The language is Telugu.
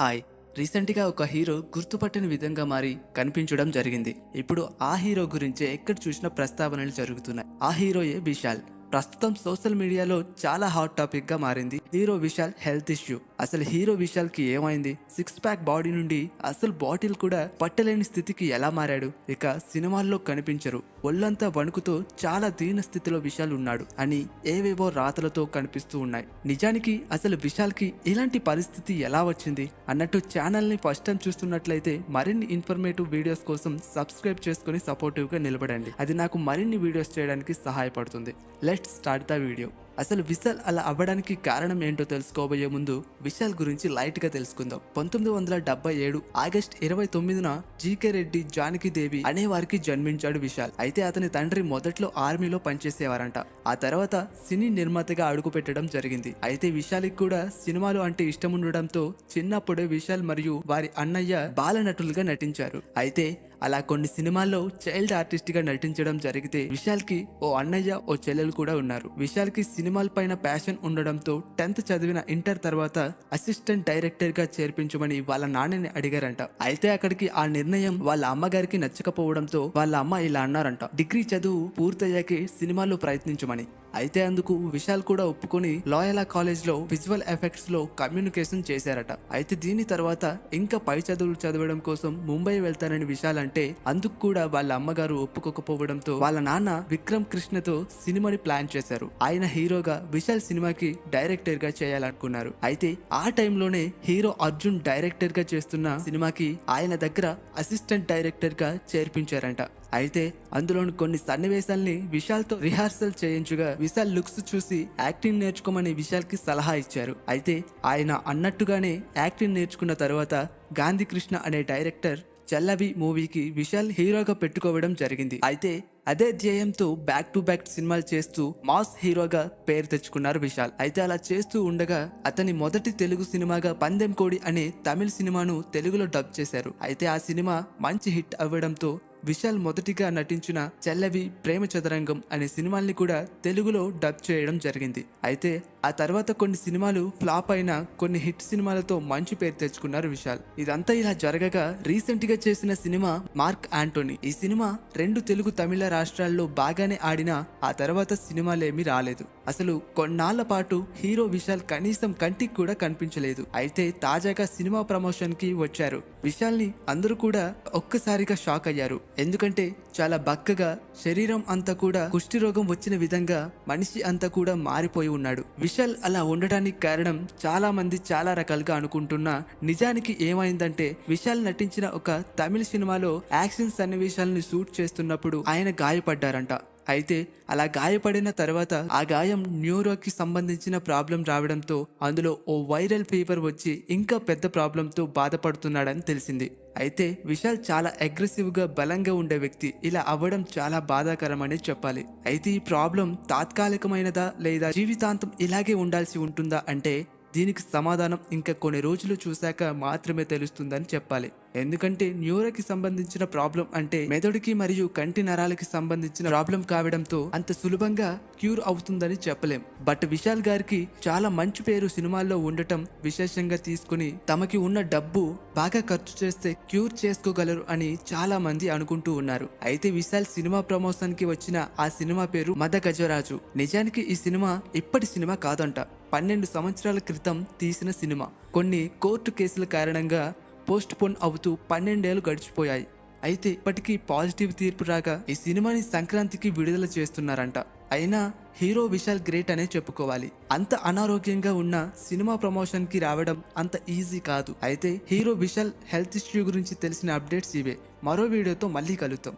హాయ్. రీసెంట్గా ఒక హీరో గుర్తుపట్టని విధంగా మారి కనిపించడం జరిగింది. ఇప్పుడు ఆ హీరో గురించే ఎక్కడ చూసిన ప్రస్తావనలు జరుగుతున్నాయి. ఆ హీరోయే విశాల్. ప్రస్తుతం సోషల్ మీడియాలో చాలా హాట్ టాపిక్గా మారింది హీరో విశాల్ హెల్త్ ఇష్యూ. అసలు హీరో విశాల్కి ఏమైంది? సిక్స్ ప్యాక్ బాడీ నుండి అసలు బాటిల్ కూడా పట్టలేని స్థితికి ఎలా మారాడు? ఇక సినిమాల్లో కనిపించరు. ఒళ్ళంతా వణుకుతో చాలా దీన స్థితిలో విశాల్ ఉన్నాడు అని ఏవేవో రాతలతో కనిపిస్తూ ఉన్నాయి. నిజానికి అసలు విశాల్కి ఇలాంటి పరిస్థితి ఎలా వచ్చింది? అన్నట్టు ఛానల్ని ఫస్ట్ టైం చూస్తున్నట్లయితే మరిన్ని ఇన్ఫర్మేటివ్ వీడియోస్ కోసం సబ్స్క్రైబ్ చేసుకుని సపోర్టివ్గా నిలబడండి. అది నాకు మరిన్ని వీడియోస్ చేయడానికి సహాయపడుతుంది. లెట్ స్టార్ట్ ద వీడియో అసలు విశాల్ అలా అవ్వడానికి కారణం ఏంటో తెలుసుకోబోయే ముందు విశాల్ గురించి లైట్గా తెలుసుకుందాం. పంతొమ్మిది వందల డెబ్బై ఏడు ఆగస్ట్ ఇరవై తొమ్మిదిన జీకే రెడ్డి జానకి దేవి అనే వారికి జన్మించాడు విశాల్. అయితే అతని తండ్రి మొదట్లో ఆర్మీలో పనిచేసేవారంట. ఆ తర్వాత సినీ నిర్మాతగా అడుగు పెట్టడం జరిగింది. అయితే విశాల్కి కూడా సినిమాలు అంటే ఇష్టం ఉండడంతో చిన్నప్పుడే విశాల్ మరియు వారి అన్నయ్య బాలనటులుగా నటించారు. అయితే అలా కొన్ని సినిమాల్లో చైల్డ్ ఆర్టిస్ట్గా నటించడం జరిగితే విశాల్కి ఓ అన్నయ్య ఓ చెల్లెలు కూడా ఉన్నారు. విశాల్కి సినిమాల పైన ప్యాషన్ ఉండడంతో టెన్త్ చదివిన ఇంటర్ తర్వాత అసిస్టెంట్ డైరెక్టర్గా చేర్పించమని వాళ్ళ నాన్నని అడిగారంట. అయితే అక్కడికి ఆ నిర్ణయం వాళ్ళ అమ్మగారికి నచ్చకపోవడంతో వాళ్ళ అమ్మ ఇలా అన్నారంట. డిగ్రీ చదువు పూర్తయ్యాకే సినిమాల్లో ప్రయత్నించమని. అయితే అందుకు విశాల్ కూడా ఒప్పుకొని లాయలా కాలేజ్లో విజువల్ ఎఫెక్ట్స్లో కమ్యూనికేషన్ చేశారట. అయితే దీని తర్వాత ఇంకా పై చదువులు చదవడం కోసం ముంబై వెళ్తానని విశాల్ అంటే అందుకు కూడా వాళ్ళ అమ్మగారు ఒప్పుకోకపోవడంతో వాళ్ళ నాన్న విక్రమ్ కృష్ణతో సినిమాని ప్లాన్ చేశారు. ఆయన హీరోగా విశాల్ సినిమాకి డైరెక్టర్గా చేయాలనుకున్నారు. అయితే ఆ టైంలోనే హీరో అర్జున్ డైరెక్టర్గా చేస్తున్న సినిమాకి ఆయన దగ్గర అసిస్టెంట్ డైరెక్టర్గా చేర్పించారంట. అయితే అందులోని కొన్ని సన్నివేశాల్ని విశాల్తో రిహార్సల్ చేయించుగా విశాల్ లుక్స్ చూసి యాక్టింగ్ నేర్చుకోమని విశాల్కి సలహా ఇచ్చారు. అయితే ఆయన అన్నట్టుగానే యాక్టింగ్ నేర్చుకున్న తర్వాత గాంధీ కృష్ణ అనే డైరెక్టర్ చల్లవి మూవీకి విశాల్ హీరోగా పెట్టుకోవడం జరిగింది. అయితే అదే ధ్యేయంతో బ్యాక్ టు బ్యాక్ సినిమాలు చేస్తూ మాస్ హీరోగా పేరు తెచ్చుకున్నారు విశాల్. అయితే అలా చేస్తూ ఉండగా అతని మొదటి తెలుగు సినిమాగా పందెం కోడి అనే తమిళ సినిమాను తెలుగులో డబ్ చేశారు. అయితే ఆ సినిమా మంచి హిట్ అవ్వడంతో విశాల్ మొదటిగా నటించిన చెల్లవి ప్రేమ చదరంగం అనే సినిమాల్ని కూడా తెలుగులో డబ్ చేయడం జరిగింది. అయితే ఆ తర్వాత కొన్ని సినిమాలు ఫ్లాప్ అయిన కొన్ని హిట్ సినిమాలతో మంచి పేరు తెచ్చుకున్నారు విశాల్. ఇదంతా ఇలా జరగగా రీసెంట్గా చేసిన సినిమా మార్క్ ఆంటోనీ. ఈ సినిమా రెండు తెలుగు తమిళ రాష్ట్రాల్లో బాగానే ఆడినా ఆ తర్వాత సినిమాలేమీ రాలేదు. అసలు కొన్నాళ్ళ పాటు హీరో విశాల్ కనీసం కంటికి కూడా కనిపించలేదు. అయితే తాజాగా సినిమా ప్రమోషన్కి వచ్చారు. విశాల్ని అందరూ కూడా ఒక్కసారిగా షాక్ అయ్యారు. ఎందుకంటే చాలా బక్కగా శరీరం అంతా కూడా కుష్టి రోగం వచ్చిన విధంగా మనిషి అంతా కూడా మారిపోయి ఉన్నాడు. విశాల్ అలా ఉండడానికి కారణం చాలా మంది చాలా రకాలుగా అనుకుంటున్నా నిజానికి ఏమైందంటే విశాల్ నటించిన ఒక తమిళ సినిమాలో యాక్షన్ సన్నివేశాలను షూట్ చేస్తున్నప్పుడు ఆయన గాయపడ్డారంట. అయితే అలా గాయపడిన తర్వాత ఆ గాయం న్యూరోకి సంబంధించిన ప్రాబ్లం రావడంతో అందులో ఓ వైరల్ ఫీవర్ వచ్చి ఇంకా పెద్ద ప్రాబ్లంతో బాధపడుతున్నాడని తెలిసింది. అయితే విశాల్ చాలా అగ్రెసివ్గా బలంగా ఉండే వ్యక్తి. ఇలా అవ్వడం చాలా బాధాకరమని చెప్పాలి. అయితే ఈ ప్రాబ్లం తాత్కాలికమైనదా లేదా జీవితాంతం ఇలాగే ఉండాల్సి ఉంటుందా అంటే దీనికి సమాధానం ఇంకా కొన్ని రోజులు చూశాక మాత్రమే తెలుస్తుందని చెప్పాలి. ఎందుకంటే న్యూరోకి సంబంధించిన ప్రాబ్లం అంటే మెదడుకి మరియు కంటి నరాలకి సంబంధించిన ప్రాబ్లం కావడంతో అంత సులభంగా క్యూర్ అవుతుందని చెప్పలేం. బట్ విశాల్ గారికి చాలా మంచి పేరు సినిమాల్లో ఉండటం విశేషంగా తీసుకుని తమకి ఉన్న డబ్బు బాగా ఖర్చు చేస్తే క్యూర్ చేసుకోగలరు అని చాలా మంది అనుకుంటూ ఉన్నారు. అయితే విశాల్ సినిమా ప్రమోషన్కి వచ్చిన ఆ సినిమా పేరు మద గజరాజు. నిజానికి ఈ సినిమా ఇప్పటి సినిమా కాదంట. పన్నెండు సంవత్సరాల క్రితం తీసిన సినిమా. కొన్ని కోర్టు కేసుల కారణంగా పోస్ట్ పోన్ అవుతూ పన్నెండేళ్ళు గడిచిపోయాయి. అయితే ఇప్పటికీ పాజిటివ్ తీర్పు రాగా ఈ సినిమాని సంక్రాంతికి విడుదల చేస్తున్నారంట. అయినా హీరో విశాల్ గ్రేట్ అనే చెప్పుకోవాలి. అంత అనారోగ్యంగా ఉన్న సినిమా ప్రమోషన్కి రావడం అంత ఈజీ కాదు. అయితే హీరో విశాల్ హెల్త్ ఇష్యూ గురించి తెలిసిన అప్డేట్స్ ఇవే. మరో వీడియోతో మళ్ళీ కలుద్దాం.